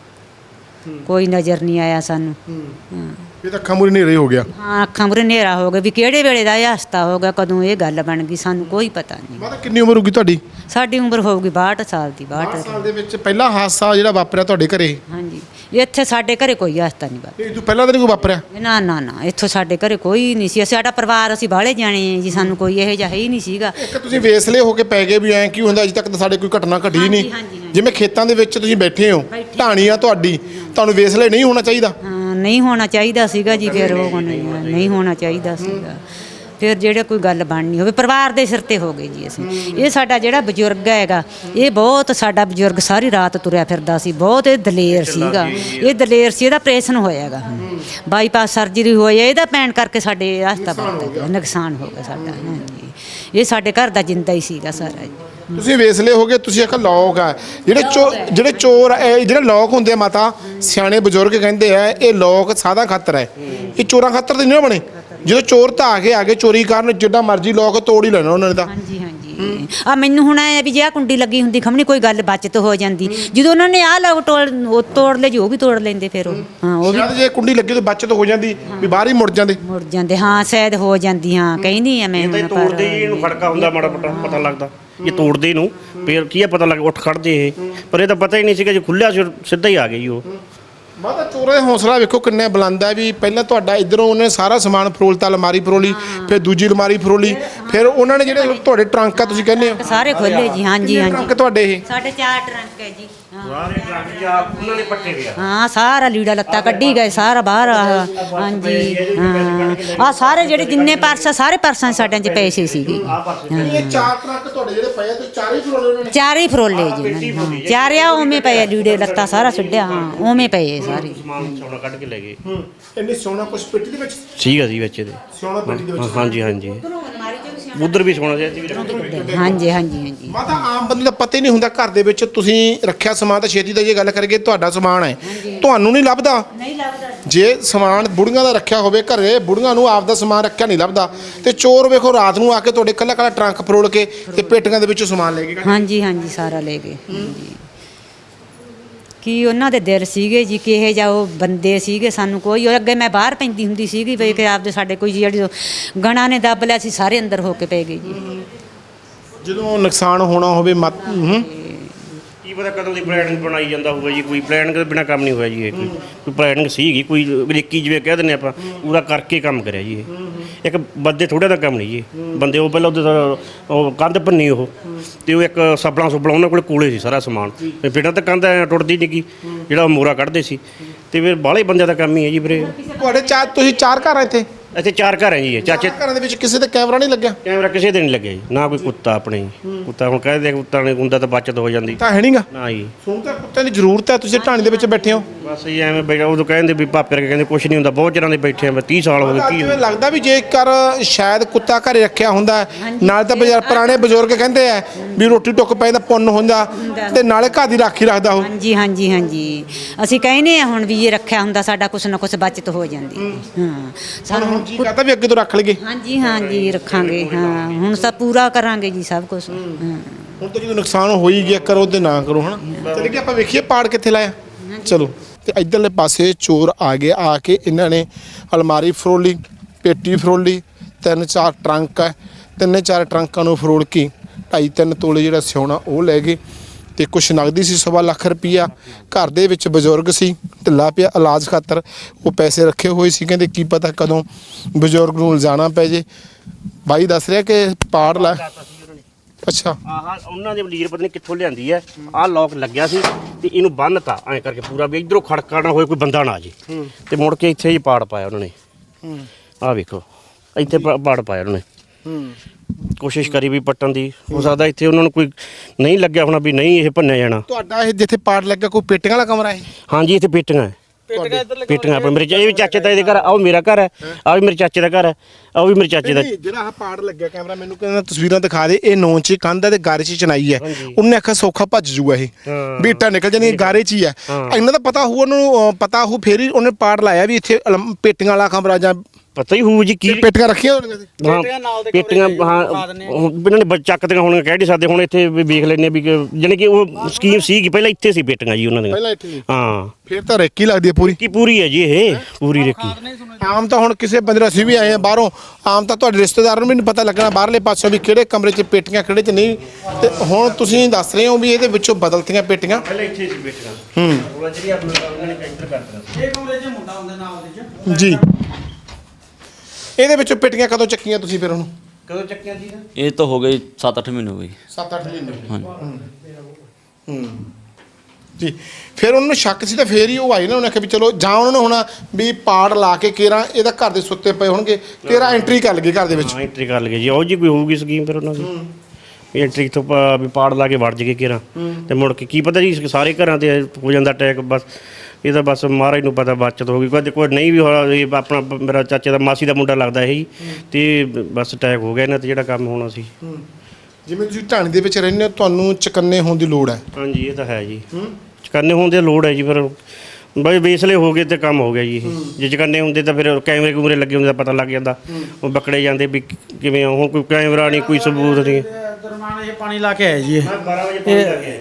ਕੋਈ ਨਜ਼ਰ ਨਹੀਂ ਆਇਆ ਸਾਨੂੰ। ਹਾਂ। ਇਹ ਤਾਂ ਅੱਖਾਂ ਮੂਰੇ ਨੇਰੇ ਹੋ ਗਿਆ। ਹਾਂ ਅੱਖਾਂ ਮੁਰੇ ਹਨੇਰਾ ਹੋ ਗਿਆ ਵੀ ਕਿਹੜੇ ਵੇਲੇ ਦਾ ਇਹ ਹਸਤਾ ਹੋ ਗਿਆ ਕਦੋਂ ਇਹ ਗੱਲ ਬਣ ਗਈ ਸਾਨੂੰ ਕੋਈ ਪਤਾ ਨਹੀਂ। ਮਾਤਾ ਕਿੰਨੀ ਉਮਰ ਹੋਗੀ ਤੁਹਾਡੀ? ਸਾਡੀ ਉਮਰ ਹੋਊਗੀ 62 ਸਾਲ ਦੀ 62 8 ਸਾਲ ਦੇ ਵਿੱਚ ਪਹਿਲਾ ਹਾਦਸਾ ਜਿਹੜਾ ਵਾਪਰਿਆ ਤੁਹਾਡੇ ਘਰੇ? ਹਾਂਜੀ ਇੱਥੇ ਸਾਡੇ ਘਰੇ ਕੋਈ ਹਸਤਾ ਨਹੀਂ ਬਾਤ ਇਹ ਤੋਂ ਪਹਿਲਾਂ ਤਾਂ ਨਹੀਂ ਕੋਈ ਵਾਪਰਿਆ? ਨਾ ਨਾ ਨਾ ਇੱਥੋਂ ਸਾਡੇ ਘਰੇ ਕੋਈ ਨਹੀਂ ਸੀ। ਸਾਡਾ ਪਰਿਵਾਰ ਅਸੀਂ ਬਾਹਲੇ ਜਾਣੇ ਜੀ ਸਾਨੂੰ ਕੋਈ ਇਹੋ ਜਿਹਾ ਹੈ ਹੀ ਨਹੀਂ ਸੀਗਾ। ਇੱਕ ਤੁਸੀਂ ਵੇਸਲੇ ਹੋ ਕੇ ਪੈ ਗਏ ਵੀ ਐਂ ਕੀ ਹੁੰਦਾ ਅਜੇ ਤੱਕ ਤਾਂ ਸਾਡੇ ਕੋਈ ਘਟਨਾ ਘਟੀ ਨਹੀਂ। ਜਿਵੇਂ ਖੇਤਾਂ ਦੇ ਵਿੱਚ ਤੁਸੀਂ ਬੈਠੇ ਹੋ ਢਾਣੀ ਆ ਤੁਹਾਡੀ ਤੁਹਾਨੂੰ ਵੇਸਲੇ ਨਹੀਂ ਹੋਣਾ ਚਾਹੀਦਾ। ਨਹੀਂ ਹੋਣਾ ਚਾਹੀਦਾ ਸੀਗਾ ਜੀ ਫਿਰ ਉਹ ਨਹੀਂ ਨਹੀਂ ਹੋਣਾ ਚਾਹੀਦਾ ਸੀਗਾ। ਫਿਰ ਜਿਹੜੇ ਕੋਈ ਗੱਲ ਬਣਨੀ ਹੋਵੇ ਪਰਿਵਾਰ ਦੇ ਸਿਰ ਤੇ ਹੋ ਗਏ ਜੀ ਅਸੀਂ। ਇਹ ਸਾਡਾ ਜਿਹੜਾ ਬਜ਼ੁਰਗ ਹੈਗਾ ਇਹ ਬਹੁਤ ਸਾਡਾ ਬਜ਼ੁਰਗ ਸਾਰੀ ਰਾਤ ਤੁਰਿਆ ਫਿਰਦਾ ਸੀ ਬਹੁਤ ਇਹ ਦਲੇਰ ਸੀਗਾ। ਇਹ ਦਲੇਰ ਸੀ ਇਹਦਾ ਆਪਰੇਸ਼ਨ ਹੋਇਆਗਾ ਬਾਈਪਾਸ ਸਰਜਰੀ ਹੋਈ ਹੈ ਇਹਦਾ ਪੈਣ ਕਰਕੇ ਸਾਡੇ ਗਿਆ ਨੁਕਸਾਨ ਹੋ ਗਿਆ ਸਾਡਾ ਹਾਂਜੀ। ਇਹ ਸਾਡੇ ਘਰ ਦਾ ਜਿੰਦਾ ਹੀ ਸੀਗਾ ਸਾਰਾ ਜੀ। ਤੁਸੀਂ ਵੇਸਲੇ ਹੋ ਗਏ ਤੁਸੀਂ ਆਖਾ ਲੋਕ ਆ। ਜਿਹੜੇ ਚੋ ਜਿਹੜੇ ਚੋਰ ਆ, ਇਹ ਜਿਹੜੇ ਲੋਕ ਹੁੰਦੇ ਆ ਮਾਤਾ ਸਿਆਣੇ ਬਜ਼ੁਰਗ ਕਹਿੰਦੇ ਆ ਇਹ ਲੋਕ ਸਾਦਾ ਖਾਤਰ ਹੈ ਇਹ ਚੋਰਾਂ ਖਾਤਰ ਤੇ ਨਹੀਂ ਨਾ ਬਣੇ? ਜਦੋਂ ਚੋਰ ਤਾਂ ਆ ਕੇ ਆ ਕੇ ਚੋਰੀ ਕਰਨ ਜਿੱਡਾ ਮਰਜ਼ੀ ਲੋਕ ਤੋੜ ਹੀ ਲੈਣਾ ਉਹਨਾਂ ਨੇ ਤਾਂ। ਹਾਂਜੀ ਹਾਂਜੀ। ਆ ਮੈਨੂੰ ਹੁਣ ਐ ਵੀ ਜੇ ਆ ਕੁੰਡੀ ਲੱਗੀ ਹੁੰਦੀ ਖਮਣੀ ਕੋਈ ਗੱਲ ਬਚਤ ਹੋ ਜਾਂਦੀ। ਜਦੋਂ ਉਹਨਾਂ ਨੇ ਆ ਲੋਕ ਤੋੜ ਉਹ ਤੋੜ ਲੈ ਜੀ ਉਹ ਵੀ ਤੋੜ ਲੈਂਦੇ ਫਿਰ ਉਹ। ਹਾਂ ਉਹ ਸ਼ਾਇਦ ਜੇ ਕੁੰਡੀ ਲੱਗੀ ਤਾਂ ਬਚਤ ਹੋ ਜਾਂਦੀ ਵੀ ਬਾਹਰ ਹੀ ਮੁੜ ਜਾਂਦੇ। ਮੁੜ ਜਾਂਦੇ ਹਾਂ ਸ਼ਾਇਦ ਹੋ ਜਾਂਦੀ ਹਾਂ ਕਹਿੰਦੀ ਆ ਮੈਂ ਇਹ ਤਾਂ ਇਹ ਹੁਣ ਪਰ ਤੋੜਦੇ ਹੀ ਇਹਨੂੰ ਖੜਕਾ ਹੁੰਦਾ ਮਾੜਾ ਮੋਟਾ ਪਤਾ ਲੱਗਦਾ। ਇਹ ਤੋੜਦੇ ਨੂੰ ਫੇਰ ਕੀ ਆ ਪਤਾ ਲੱਗ ਉੱਠ ਖੜਦੇ ਇਹ। ਪਰ ਇਹ ਤਾਂ ਪਤਾ ਹੀ ਨਹੀਂ ਸੀਗਾ ਜੇ ਖੁੱਲਿਆ ਸੀ ਸਿੱਧਾ ਹੀ ਆ ਗਈ ਉਹ। ਮਾਤਾ ਚੋਰਾਂ ਹੌਸਲਾ ਵੇਖੋ ਕਿੰਨਾ ਬੁਲੰਦ ਹੈ ਵੀ ਪਹਿਲਾਂ ਤੁਹਾਡਾ ਇਧਰੋਂ ਉਹਨੇ ਸਾਰਾ ਸਮਾਨ ਫਰੋਲਤਾ ਅਲਮਾਰੀ ਫਰੋਲੀ ਫਿਰ ਦੂਜੀ ਅਲਮਾਰੀ ਫਰੋਲੀ ਫਿਰ ਉਹਨਾਂ ਨੇ ਜਿਹੜੇ ਤੁਹਾਡੇ ਟਰੰਕ ਆ ਤੁਸੀਂ ਕਹਿੰਦੇ ਹੋ। ਸਾਰੇ ਖੋਲੇ ਜੀ ਹਾਂਜੀ ਹਾਂਜੀ। ਟਰੰਕ ਤੁਹਾਡੇ ਇਹ? ਸਾਡੇ ਚਾਰ ਟਰੰਕ ਹੈ ਜੀ। ਹਾਂ। ਸਾਰੇ ਟਰੱਕ ਜਾ ਉਹਨਾਂ ਨੇ ਪੱਟੇ ਗਿਆ ਹਾਂ ਸਾਰਾ ਲੀੜਾ ਲੱਤਾ ਕੱਢੀ ਗਏ ਸਾਰਾ ਬਾਹਰ ਆ। ਹਾਂਜੀ ਹਾਂ। ਆ ਸਾਰੇ ਜਿਹੜੇ ਜਿੰਨੇ ਪਰਸ ਆ, ਸਾਰੇ ਪਰਸਾਂ 'ਚ ਸਾਡਿਆਂ 'ਚ ਪੈਸੇ ਸੀਗੇ ਇਹ ਚਾਰ ਟਰੰਕ ਤੁਹਾਡੇ ਜਿਹੜੇ ਪਏ ਆ ਤੇ ਚਾਰੇ ਫਰੋਲੇ ਉਹਨਾਂ ਨੇ? ਚਾਰੇ ਹੀ ਫਰੋਲੇ ਜੀ ਉਹਨਾਂ ਨੇ, ਹਾਂ। ਚਾਰੇ ਆ ਉਵੇਂ ਪਏ ਆ, ਲੀੜੇ ਲੱਤਾ ਸਾਰਾ ਛੱਡਿਆ ਹਾਂ ਉਵੇਂ ਪਏ ਆ ਸਾਰੇ। ਸਮਾਨ ਸੋਨਾ ਕੱਢ ਕੇ ਲੈ ਗਏ। ਹੂੰ। ਇੰਨੇ ਸੋਨਾ ਕੁਛ ਪੇਟੀ ਦੇ ਵਿੱਚ? ਸੀਗਾ ਸੀ ਵਿੱਚ ਇਹਦੇ। ਸੋਨਾ ਪੇਟੀ ਦੇ ਵਿੱਚ? ਹਾਂਜੀ ਹਾਂਜੀ। ਉਧਰ ਵੀ ਸੋਨਾ ਜਿਹਾ ਸੀ ਵੀ। ਹਾਂਜੀ ਹਾਂਜੀ ਹਾਂਜੀ। ਮਾਤਾ ਆਮ ਬੰਦੇ ਦਾ ਪਤਾ ਹੀ ਨਹੀਂ ਹੁੰਦਾ ਘਰ ਦੇ ਵਿੱਚ ਤੁਸੀਂ ਰੱਖਿਆ ਸਮਾਨ ਤਾਂ ਛੇਤੀ ਦਾ ਜੇ ਗੱਲ ਕਰੀਏ ਤੁਹਾਡਾ ਸਮਾਨ ਹੈ। ਤੁਹਾਨੂੰ ਨਹੀਂ ਲੱਭਦਾ? ਨਹੀਂ ਲੱਗਦਾ ਜੇ। ਸਮਾਨ ਬੁੜੀਆਂ ਦਾ ਰੱਖਿਆ ਹੋਵੇ ਘਰੇ ਬੁੜੀਆਂ ਨੂੰ ਆਪਦਾ ਸਮਾਨ ਰੱਖਿਆ ਨਹੀਂ ਲੱਭਦਾ। ਤੇ ਚੋਰ ਵੇਖੋ ਰਾਤ ਨੂੰ ਆ ਕੇ ਤੁਹਾਡੇ ਕੱਲਾ ਕੱਲਾ ਟਰੰਕ ਫਰੋਲ ਕੇ ਤੇ ਪੇਟੀਆਂ ਦੇ ਵਿੱਚੋਂ ਸਮਾਨ ਲੈ ਕੇ ਗਏ। ਹਾਂਜੀ ਹਾਂਜੀ ਸਾਰਾ ਲੈ ਗਏ ਹਾਂਜੀ ਕੀ ਉਹਨਾਂ ਦੇ ਦਿਲ ਸੀਗੇ ਜੀ ਕਿਹੇ ਜਾ ਉਹ ਬੰਦੇ ਸੀਗੇ ਸਾਨੂੰ ਕੋਈ। ਉਹ ਅੱਗੇ ਮੈਂ ਬਾਹਰ ਪੈਂਦੀ ਹੁੰਦੀ ਸੀਗੀ ਵੀ ਕਿ ਆਪਦੇ ਸਾਡੇ ਕੋਈ ਜਿਹੜੀ ਗਣਾ ਨੇ ਦੱਬ ਲਿਆ ਸੀ ਸਾਰੇ ਅੰਦਰ ਹੋ ਕੇ ਪੈ ਗਏ ਜੀ। ਜਦੋਂ ਨੁਕਸਾਨ ਹੋਣਾ ਹੋਵੇ ਮਤ ਹੂੰ। ਕੀ ਪਤਾ ਕਦੋਂ ਦੀ ਪਲੈਨਿੰਗ ਬਣਾਈ ਜਾਂਦਾ ਹੋਊਗਾ ਜੀ ਕੋਈ ਪਲੈਨਿੰਗ ਦੇ ਬਿਨਾ ਕੰਮ ਨਹੀਂ ਹੋਇਆ ਜੀ ਇਹ। ਕੋਈ ਕੋਈ ਪਲੈਨਿੰਗ ਸੀਗੀ ਕੋਈ ਬਰੀਕੀ ਜਿਵੇਂ ਕਹਿ ਦਿੰਦੇ ਆਪਾਂ ਪੂਰਾ ਕਰਕੇ ਕੰਮ ਕਰਿਆ ਜੀ ਇਹ। ਇੱਕ ਬੰਦੇ ਥੋੜਾ ਦਾ ਕੰਮ ਨਹੀਂ ਜੀ। ਬੰਦੇ ਉਹ ਪਹਿਲਾਂ ਉਹਦੇ ਉਹ ਕੰਧ ਭੰਨੀ ਉਹ। ਤੇ ਉਹ ਇੱਕ ਸਪਲਾਂ ਸੁਪਲਾਂ ਉਹਨਾਂ ਕੋਲ ਕੋਲੇ ਸੀ ਸਾਰਾ ਸਮਾਨ। ਤੇ ਬਿਨਾਂ ਤਾਂ ਕੰਧ ਐਂ ਟੁੱਟਦੀ ਨਹੀਂ ਗੀ ਜਿਹੜਾ ਮੋਰਾ ਕੱਢਦੇ ਸੀ। ਤੇ ਫਿਰ ਬਾਹਲੇ ਬੰਦਿਆਂ ਦਾ ਕੰਮ ਹੀ ਹੈ ਜੀ ਵੀਰੇ। ਤੁਹਾਡੇ ਚਾਰ ਤੁਸੀਂ ਚਾਰ ਘਰ ਆ ਇੱਥੇ? ਇੱਥੇ ਚਾਰ ਘਰ ਹੈ ਜੀ ਇਹ। ਚਾਚੇ ਘਰਾਂ ਦੇ ਵਿੱਚ ਕਿਸੇ ਤੇ ਕੈਮਰਾ ਨਹੀਂ ਲੱਗਿਆ? ਕੈਮਰਾ ਕਿਸੇ ਦੇ ਨਹੀਂ ਲੱਗਿਆ ਜੀ। ਨਾ ਕੋਈ ਕੁੱਤਾ ਆਪਣੇ ਜੀ। ਕੁੱਤਾ ਹੁਣ ਕਹਿੰਦੇ ਕੁੱਤਾ ਨੇ ਹੁੰਦਾ ਤਾਂ ਬਚਤ ਹੋ ਜਾਂਦੀ। ਤਾਂ ਹੈ ਨਹੀਂਗਾ ਨਾ ਜੀ। ਹੁਣ ਤਾਂ ਕੁੱਤਿਆਂ ਦੀ ਜ਼ਰੂਰਤ ਹੈ ਤੁਸੀਂ ਢਾਣੀ ਦੇ ਵਿੱਚ ਬੈਠੇ ਹੋ। ਬਸ ਜੀ ਐਵੇਂ ਬੈਠਾ ਉਦੋਂ ਕਹਿੰਦੇ ਵੀ ਪਾਪੇ ਵਰਗੇ ਕਹਿੰਦੇ ਕੁਛ ਨਹੀਂ ਹੁੰਦਾ ਬਹੁਤ ਚਿਰਾਂ ਦੇ ਬੈਠੇ ਆ ਮੈਂ 30 ਸਾਲ ਹੋ ਗਏ ਕੀ ਕਿਵੇਂ ਲੱਗਦਾ ਵੀ ਜੇਕਰ ਸ਼ਾਇਦ ਕੁੱਤਾ ਘਰੇ ਰੱਖਿਆ ਹੁੰਦਾ ਨਾਲ ਤਾਂ ਬਜ਼ਾਰ ਪੁਰਾਣੇ ਬਜ਼ੁਰਗ ਕਹਿੰਦੇ ਆ ਵੀ ਰੋਟੀ ਟੁੱਕ ਪਏ ਤਾਂ ਪੁੰਨ ਹੁੰਦਾ ਤੇ ਨਾਲੇ ਘਰ ਦੀ ਰਾਖੀ ਰੱਖਦਾ ਉਹ। ਹਾਂਜੀ ਹਾਂਜੀ ਹਾਂਜੀ। ਅਸੀਂ ਕਹਿੰਦੇ ਆ ਹੁਣ ਵੀ ਇਹ ਰੱਖਿਆ ਹੁੰਦਾ ਸਾਡਾ ਕੁਛ ਨਾ ਕੁਛ ਬਚਤ ਹੋ ਜਾਂਦੀ। ਹਾਂ। ਸਾਨੂੰ ਜੀ ਕਹਤਾ ਵੀ ਅੱਗੇ ਤੋਂ ਰੱਖ ਲਈਏ। ਹਾਂਜੀ ਹਾਂਜੀ ਰੱਖਾਂਗੇ ਹਾਂ। ਹੁਣ ਸਭ ਪੂਰਾ ਕਰਾਂਗੇ ਜੀ ਸਭ ਕੁਝ ਹਾਂ। ਹੁਣ ਤਾਂ ਜਦੋਂ ਨੁਕਸਾਨ ਹੋ ਹੀ ਗਿਆ ਕਰੋ ਤੇ ਨਾ ਕਰੋ ਹਨਾ। ਚਲੇ ਕਿ ਆਪਾਂ ਵੇਖੀਏ ਪਾੜ ਕਿੱਥੇ ਲਾਇਆ। ਚਲੋ। ਤੇ ਇਧਰਲੇ ਪਾਸੇ ਚੋਰ ਆ ਗਏ, ਆ ਕੇ ਇਹਨਾਂ ਨੇ ਅਲਮਾਰੀ ਫਰੋਲੀ ਪੇਟੀ ਫਰੋਲੀ ਤਿੰਨ ਚਾਰ ਟਰੰਕ ਹੈ, ਤਿੰਨੇ ਚਾਰ ਟਰੰਕਾਂ ਨੂੰ ਫਰੋਲ ਕੇ ਢਾਈ ਤਿੰਨ ਤੋਲੇ ਜਿਹੜਾ ਸਿਉਣਾ ਉਹ ਲੈ ਗਏ ਤੇ ਕੁਛ ਨਗਦੀ ਸੀ, ਸਵਾ ਲੱਖ ਰੁਪਈਆ। ਘਰ ਦੇ ਵਿੱਚ ਬਜ਼ੁਰਗ ਸੀ ਢਿੱਲਾ ਪਿਆ ਇਲਾਜ ਖਾਤਰ, ਉਹ ਪੈਸੇ ਰੱਖੇ ਹੋਏ ਸੀ, ਕਹਿੰਦੇ ਕੀ ਪਤਾ ਕਦੋਂ ਬਜ਼ੁਰਗ ਨੂੰ ਲਿਜਾਣਾ ਪੈ ਜੇ। ਬਾਈ ਦੱਸ ਰਿਹਾ ਕਿ ਪਾੜ ਲਾ ਅੱਛਾ। ਆਹ ਉਹਨਾਂ ਦੇ ਲੀਰ ਪਤਾ ਨਹੀਂ ਕਿੱਥੋਂ ਲਿਆਂਦੀ ਐ ਆਹ ਲੋਕ ਲੱਗਿਆ ਸੀ ਤੇ ਇਹਨੂੰ ਬੰਨਤਾ ਐਂ ਕਰਕੇ ਪੂਰਾ ਵੀ ਇਧਰੋਂ ਖੜਕਾ ਨਾ ਹੋਏ ਕੋਈ ਬੰਦਾ ਨਾ ਆ ਜੇ। ਤੇ ਮੁੜ ਕੇ ਇੱਥੇ ਹੀ ਪਾੜ ਪਾਇਆ ਉਹਨਾਂ ਨੇ। ਆਹ ਵੇਖੋ ਇੱਥੇ ਪਾ- ਪਾੜ ਪਾਇਆ ਉਹਨਾਂ ਨੇ। ਕੋਸ਼ਿਸ਼ ਕਰੀ ਵੀ ਪੱਟਣ ਦੀ ਹੋ ਸਕਦਾ ਇੱਥੇ ਉਹਨਾਂ ਨੂੰ ਕੋਈ ਨਹੀਂ ਲੱਗਿਆ ਹੋਣਾ ਵੀ ਨਹੀਂ ਇਹ ਭੰਨਿਆ ਜਾਣਾ। ਤੁਹਾਡਾ ਇਹ ਜਿੱਥੇ ਪਾੜ ਲੱਗਾ ਕੋਈ ਪੇਟੀਆਂ ਵਾਲਾ ਕਮਰਾ ਹੈ ਹਾਂਜੀ ਇੱਥੇ ਪੇਟੀਆਂ ਹੈ। ਪੇਟੀਆਂ ਆਪਣੇ ਮੇਰੇ ਚਾ- ਇਹ ਵੀ ਚਾਚੇ ਤਾਏ ਦੇ ਘਰ ਆ ਆਹ ਮੇਰਾ ਘਰ ਹੈ ਆ ਵੀ ਮੇਰੇ ਚਾਚੇ ਦਾ ਘਰ ਹੈ ਆ ਵੀ ਮੇਰੇ ਚਾਚੇ ਦਾ ਨਹੀਂ, ਜਿਹੜਾ ਆਹ ਪਾੜ ਲੱਗਿਆ ਕੈਮਰਾ ਮੈਨੂੰ ਕਹਿੰਦਾ ਤਸਵੀਰਾਂ ਦਿਖਾ ਦੇ ਇਹ ਨੌਂ ਚ ਕੰਧ ਹੈ ਤੇ ਗਾਰੇ ਚ ਚਨਾਈ ਹੈ। ਉਹਨੇ ਆਖਿਆ ਸੌਖਾ ਭੱਜ ਜੂਗਾ ਇਹ। ਹਾਂ। ਇੱਟਾਂ ਨਿਕਲ ਜਾਣੀਆਂ ਗਾਰੇ ਚ ਹੀ ਹੈ। ਇਹਨਾਂ ਦਾ ਪਤਾ ਹੋਊ ਉਹਨੂੰ ਪਤਾ ਹੋਊ ਫੇਰ ਹੀ ਉਹਨੇ ਪਾੜ ਲਾਇਆ ਵੀ ਇੱਥੇ ਅਲਮ- ਪੇਟੀਆਂ ਵਾਲਾ ਕਮਰਾ ਜਾਂ ਪਤਾ ਹੀ ਹੋਊ ਜੀ ਕੀ ਪੇਟੀਆਂ ਰੱਖੀਆਂ ਹੋਣਗੀਆਂ ਸੀ। ਹਾਂ ਪੇਟੀਆਂ ਨਾਲ ਦੇ ਪੇਟੀਆਂ ਕਮਰੇ 'ਚ ਹਾਂ ਇਹਨਾਂ ਨੇ ਬ- ਚੱਕਦੀਆਂ ਹੁਣ ਕਹਿ ਨਹੀਂ ਸਕਦੇ ਹੁਣ ਇੱਥੇ ਵੀ ਵੇਖ ਲੈਨੇ ਵੀ ਕਿ- ਜਾਣੀ ਕਿ ਉਹ ਸਕੀਮ ਸੀਗੀ ਪਹਿਲਾਂ ਇੱਥੇ ਸੀ ਪੇਟੀਆਂ ਜੀ ਉਹਨਾਂ ਦੀਆਂ। ਪਹਿਲਾਂ ਇੱਥੇ ਸੀ। ਹਾਂ। ਫੇਰ ਤਾਂ ਰੇਕੀ ਲੱਗਦੀ ਹੈ ਪੂਰੀ। ਕੀ ਪੂਰੀ ਹੈ ਜੀ ਇਹ ਪੂਰੀ ਰੇਕੀ। ਆਮ ਤਾਂ ਹੁਣ ਕਿਸੇ ਬੰਦੇ ਨੂੰ ਅਸੀਂ ਵੀ ਆਏ ਆ ਬਾਹਰੋਂ ਆਮ ਤਾਂ ਤੁਹਾਡੇ ਰਿਸ਼ਤੇਦਾਰਾਂ ਨੂੰ ਵੀ ਨਹੀਂ ਪਤਾ ਲੱਗਣਾ ਬਾਹਰਲੇ ਪਾਸੋਂ ਵੀ ਕਿਹੜੇ ਕਮਰੇ 'ਚ ਪੇਟੀਆਂ ਕਿਹੜੇ 'ਚ ਨਹੀਂ। ਤੇ ਹੁਣ ਤੁਸੀਂ ਦੱਸ ਰਹੇ ਹੋ ਵੀ ਇਹਦੇ ਵਿੱਚੋਂ ਬਦਲਤੀਆਂ ਪੇਟੀਆਂ। ਪਹਿਲਾਂ ਇੱਥੇ ਸੀ ਪੇਟੀਆਂ। ਹੂੰ। ਉਹ ਜਿਹੜੀ ਉਹਨਾਂ ਨੇ ਕੈਂਸਲ ਕਰ ਦਿੱਤਾ ਇਹ ਕਮਰੇ 'ਚ ਮੁੰਡਾ ਹੁੰਦੇ ਨਾਲ ਦੇ 'ਚ। ਜੀ। ਇਹਦੇ ਵਿੱਚੋਂ ਪੇਟੀਆਂ ਕਦੋਂ ਚੱਕੀਆਂ ਤੁਸੀਂ ਫਿਰ ਉਹਨੂੰ? ਕਦੋਂ ਚੱਕਿਆ ਜੀ ਇਹ ਤਾਂ ਹੋ ਗਈ 7-8 ਮਹੀਨੇ ਹੋ ਗਏ 7-8 ਮਹੀਨੇ ਹਾਂਜੀ। ਹੂੰ। ਜੀ ਫਿਰ ਉਹਨਾਂ ਨੂੰ ਸ਼ੱਕ ਸੀ ਤਾਂ ਫੇਰ ਹੀ ਉਹ ਆਏ ਨਾ ਉਹਨੇ ਆਖਿਆ ਵੀ ਚਲੋ ਜਾਂ ਉਹਨਾਂ ਨੂੰ ਹੋਣਾ ਵੀ ਪਾੜ ਲਾ ਕੇ ਕੇਰਾ ਇਹਦਾ ਘਰ ਦੇ ਸੁੱਤੇ ਪਏ ਹੋਣਗੇ ਕੇਰਾ ਐਂਟਰੀ ਕਰ ਲਗੇ ਘਰ ਦੇ ਵਿੱਚ। ਹਾਂ ਐਂਟਰੀ ਕਰ ਲਗੇ ਜੀ। ਉਹ ਜੀ ਕੋਈ ਹੋਊਗੀ ਸਕੀਮ ਫਿਰ ਉਹਨਾਂ ਦੀ? ਐਂਟਰੀ ਤੋਂ ਪਾ- ਵੀ ਪਾੜ ਲਾ ਕੇ ਵੜ ਜਗੇ ਕਿਰਾ। ਤੇ ਮੁੜ ਕੇ ਕੀ ਪਤਾ ਜੀ ਸਾਰੇ ਘਰਾਂ ਤੇ ਹੋ ਜਾਂਦਾ ਅਟੈਕ ਬਸ। ਇਹ ਤਾਂ ਬਸ ਮਹਾਰਾਜ ਨੂੰ ਪਤਾ ਬਚਤ ਹੋ ਗਈ। ਕਦੇ ਕੋਈ ਨਹੀਂ ਵੀ ਹੋਇਆ ਇਹ ਆਪਣਾ ਮੇਰਾ ਚਾਚੇ ਦਾ ਮਾਸੀ ਦਾ ਮੁੰਡਾ ਲੱਗਦਾ ਇਹ। ਹੀ ਤੇ ਬਸ ਅਟੈਕ ਹੋ ਗਿਆ ਇਹਨਾਂ ਤੇ ਜਿਹੜਾ ਕੰਮ ਹੋਣਾ ਸੀ। ਜਿਵੇਂ ਤੁਸੀਂ ਢਾਣੀ ਦੇ ਵਿੱਚ ਰਹਿੰਦੇ ਹੋ ਤੁਹਾਨੂੰ ਚਕੰਨੇ ਹੋਣ ਦੀ ਲੋੜ ਹੈ? ਹਾਂਜੀ ਇਹ ਤਾਂ ਹੈ ਜੀ। ਚਕੰਨੇ ਹੋਣ ਦੀ ਲੋੜ ਹੈ ਜੀ ਫਿਰ। ਬਈ ਵੇਸਲੇ ਹੋ ਗਏ ਤੇ ਕੰਮ ਹੋ ਗਿਆ ਜੀ ਇਹ। ਜੇ ਚਕੰਨੇ ਹੁੰਦੇ ਤਾਂ ਫਿਰ ਕੈਮਰੇ ਕੂਮਰੇ ਲੱਗੇ ਹੁੰਦੇ ਤਾਂ ਪਤਾ ਲੱਗ ਜਾਂਦਾ। ਉਹ ਬੱਕੜੇ ਜਾਂਦੇ ਵੀ ਕਿਵੇਂ ਹੁਣ ਕੋਈ ਕੈਮਰਾ ਨਹੀਂ ਕੋਈ ਸਬੂਤ ਨਹੀਂ। ਦਰਮਾਨ ਇਹ ਪਾਣੀ ਲਾ ਕੇ ਆਏ ਜੀ ਇਹ। 12 ਵਜੇ ਪਾਣੀ ਲੱਗ ਗਿਆ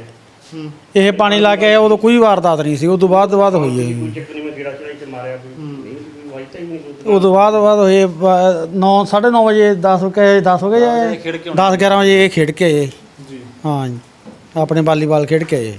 ਇਹ ਪਾਣੀ ਲਾ ਕੇ ਆਏ ਉਦੋਂ ਕੋਈ ਵਾਰਦਾਤ ਨਹੀਂ ਸੀ ਉਦੋਂ ਬਾਅਦ ਬਾਅਦ ਹੋਈ ਹੈ ਜੀ। ਚੱਕ ਨਹੀਂ ਮੈਂ ਗੇੜਾ ਚੜਾਈ ਤੇ ਮਾਰਿਆ ਕੋਈ। ਨਹੀਂ ਕੋਈ ਵਾਈ ਤਾਂ ਹੀ ਨਹੀਂ ਕੋਈ ਉਦੋਂ ਬਾਅਦ ਬਾਅਦ ਹੋਏ 9 9:30 ਵਜੇ 10 ਕੇ 10 ਹੋ ਗਏ ਜਾਂ 10 11 ਵਜੇ ਇਹ ਖੇਡ ਕੇ ਆਏ। ਜੀ। ਹਾਂ ਜੀ ਆਪਣੇ ਵਾਲੀਬਾਲ ਖੇਡ ਕੇ ਆਏ।